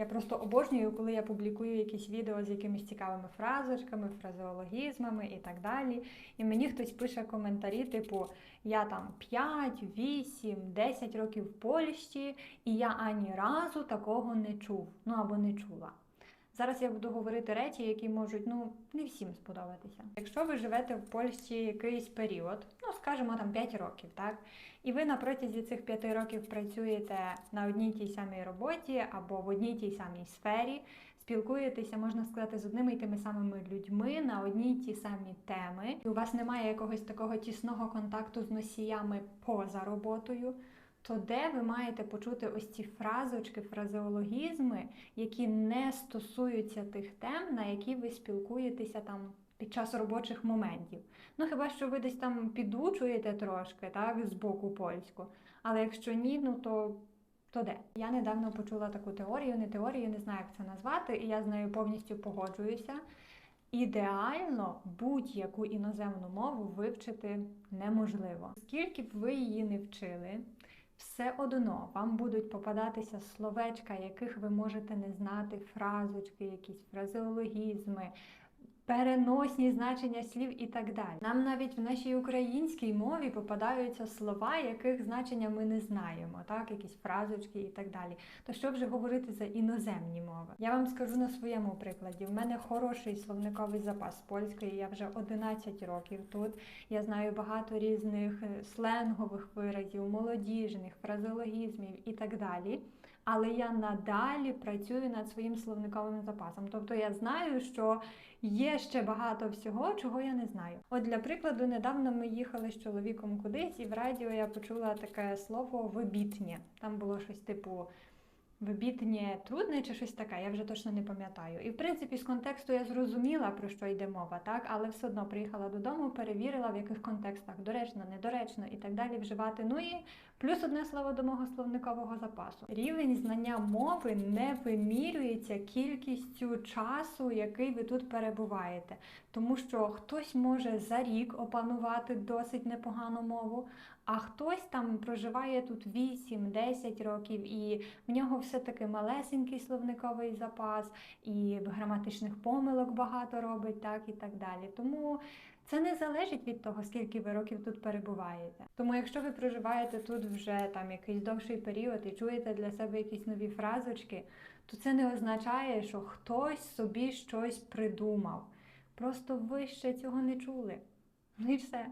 Я просто обожнюю, коли я публікую якісь відео з якимись цікавими фразочками, фразеологізмами і так далі. І мені хтось пише коментарі, типу я там 5, 8, 10 років в Польщі, і я ані разу такого не чув, ну або не чула. Зараз я буду говорити речі, які можуть ну не всім сподобатися. Якщо ви живете в Польщі якийсь період, ну скажімо там 5 років, так, і ви на протязі цих 5 років працюєте на одній тій самій роботі або в одній тій самій сфері, спілкуєтеся, можна сказати, з одними й тими самими людьми на одній й ті самі теми, і у вас немає якогось такого тісного контакту з носіями поза роботою. То де ви маєте почути ось ці фразочки, фразеологізми, які не стосуються тих тем, на які ви спілкуєтеся там під час робочих моментів? Ну хіба що ви десь там підучуєте трошки, так, з боку польську, але якщо ні, ну то. То де? Я недавно почула таку теорію, не теорію, не знаю, як це назвати, і я з нею повністю погоджуюся. Ідеально будь-яку іноземну мову вивчити неможливо. Скільки б ви її не вчили, все одно вам будуть попадатися словечка, яких ви можете не знати, фразочки, якісь фразеологізми, переносні значення слів і так далі. Нам навіть в нашій українській мові попадаються слова, яких значення ми не знаємо, так, якісь фразочки і так далі. То що вже говорити за іноземні мови? Я вам скажу на своєму прикладі. В мене хороший словниковий запас польської, я вже 11 років тут. Я знаю багато різних е, сленгових виразів, молодіжних, фразеологізмів і так далі. Але я надалі працюю над своїм словниковим запасом. Тобто я знаю, що є ще багато всього, чого я не знаю. От для прикладу, недавно ми їхали з чоловіком кудись, і в радіо я почула таке слово вибітнє. Там було щось типу. Вибітнє трудне чи щось таке, я вже точно не пам'ятаю. І в принципі з контексту я зрозуміла, про що йде мова, так, але все одно приїхала додому, перевірила, в яких контекстах доречно, недоречно і так далі вживати. Ну і плюс одне слово до мого словникового запасу. Рівень знання мови не вимірюється кількістю часу, який ви тут перебуваєте, тому що хтось може за рік опанувати досить непогану мову. А хтось там проживає тут 8-10 років, і в нього все-таки малесенький словниковий запас, і граматичних помилок багато робить, так і так далі. Тому це не залежить від того, скільки ви років тут перебуваєте. Тому, якщо ви проживаєте тут вже там якийсь довший період і чуєте для себе якісь нові фразочки, то це не означає, що хтось собі щось придумав. Просто ви ще цього не чули. Ну і все.